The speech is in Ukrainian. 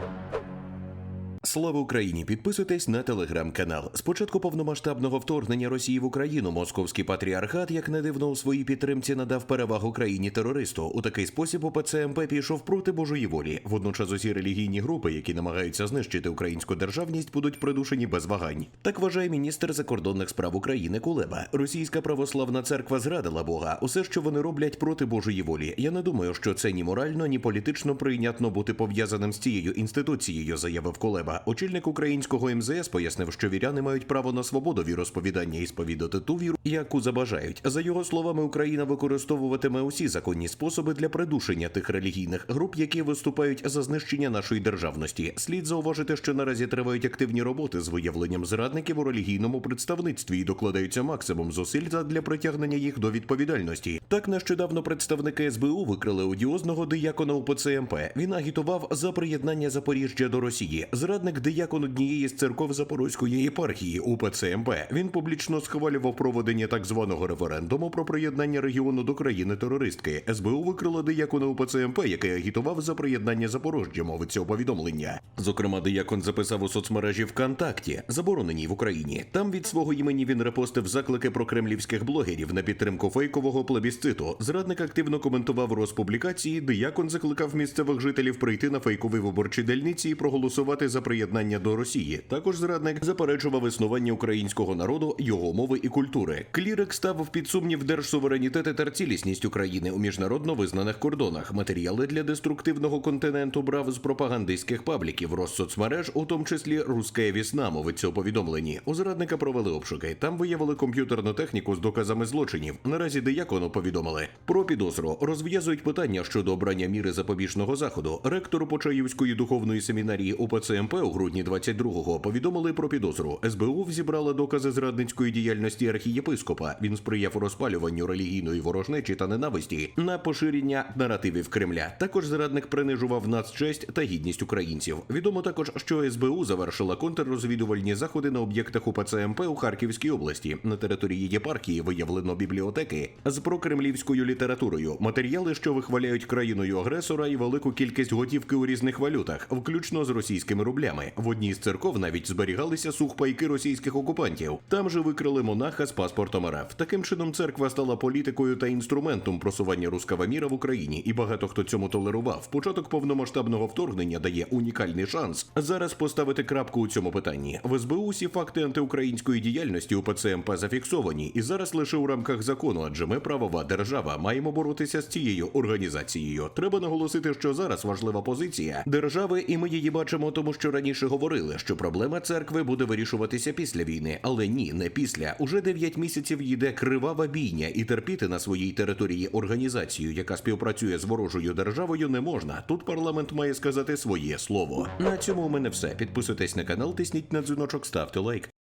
thank you Слава Україні! Підписуйтесь на телеграм-канал. Спочатку повномасштабного вторгнення Росії в Україну московський патріархат, як не дивно, у своїй підтримці надав перевагу країні терористу. У такий спосіб УПЦ МП пішов проти Божої волі. Водночас усі релігійні групи, які намагаються знищити українську державність, будуть придушені без вагань. Так вважає міністр закордонних справ України Кулеба. Російська православна церква зрадила Бога. Усе, що вони роблять проти Божої волі. Я не думаю, що це ні морально, ні політично прийнятно бути пов'язаним з цією інституцією, заявив Кулеба. Очільник українського МЗС пояснив, що віряни мають право на свободу віросповідання і сповідати ту віру, яку забажають. За його словами, Україна використовуватиме усі законні способи для придушення тих релігійних груп, які виступають за знищення нашої державності. Слід зауважити, що наразі тривають активні роботи з виявленням зрадників у релігійному представництві і докладаються максимум зусиль для притягнення їх до відповідальності. Так нещодавно представники СБУ викрили одіозного диякона УПЦ МП. Він агітував за приєднання Запоріжжя до Росії. Зрадник диякон однієї з церков Запорозької єпархії УПЦ МП. Він публічно схвалював проведення так званого референдуму про приєднання регіону до країни терористки. СБУ викрила диякона УПЦ МП, який агітував за приєднання Запорожжя, мовиться у повідомлення. Зокрема, диякон записав у соцмережі ВКонтакті, забороненій в Україні. Там від свого імені він репостив заклики про кремлівських блогерів на підтримку фейкового плебісциту. Зрадник активно коментував розпублікації. Диякон закликав місцевих жителів прийти на фейкові виборчі дільниці і проголосувати за приєднання до Росії. Також зрадник заперечував існування українського народу, його мови і культури. Клірик ставив під сумнів держсуверенітет та цілісність України у міжнародно визнаних кордонах. Матеріали для деструктивного континенту брав з пропагандистських пабліків Россоцмереж, у тому числі Руська Вісна, мовиться у повідомленні. У зрадника провели обшуки. Там виявили комп'ютерну техніку з доказами злочинів. Наразі диякону повідомили про підозру. Розв'язують питання щодо обрання міри запобіжного заходу. Ректору Почаївської духовної семінарії УПЦ МП у грудні 22-го повідомили про підозру. СБУ взібрала докази зрадницької діяльності архієпископа. Він сприяв розпалюванню релігійної ворожнечі та ненависті на поширення наративів Кремля. Також зрадник принижував нацчесть та гідність українців. Відомо також, що СБУ завершила контррозвідувальні заходи на об'єктах УПЦ МП у Харківській області. На території єпархії виявлено бібліотеки з прокремлівською літературою, матеріали, що вихваляють країною агресора, і велику кількість готівки у різних валютах, включно з російськими рублями. В одній з церков навіть зберігалися сухпайки російських окупантів. Там же викрили монаха з паспортом РФ. Таким чином, церква стала політикою та інструментом просування рускава міра в Україні, і багато хто цьому толерував. Початок повномасштабного вторгнення дає унікальний шанс зараз поставити крапку у цьому питанні. В СБУ усі факти антиукраїнської діяльності у ПЦМП зафіксовані, і зараз лише у рамках закону, адже ми правова держава маємо боротися з цією організацією. Треба наголосити, що зараз важлива позиція держави, і ми її бачимо, тому що раніше говорили, що проблема церкви буде вирішуватися після війни, але ні, не після. Уже 9 місяців йде кривава бійня, і терпіти на своїй території організацію, яка співпрацює з ворожою державою, не можна. Тут парламент має сказати своє слово. На цьому у мене все. Підписуйтесь на канал, тисніть на дзвіночок, ставте лайк.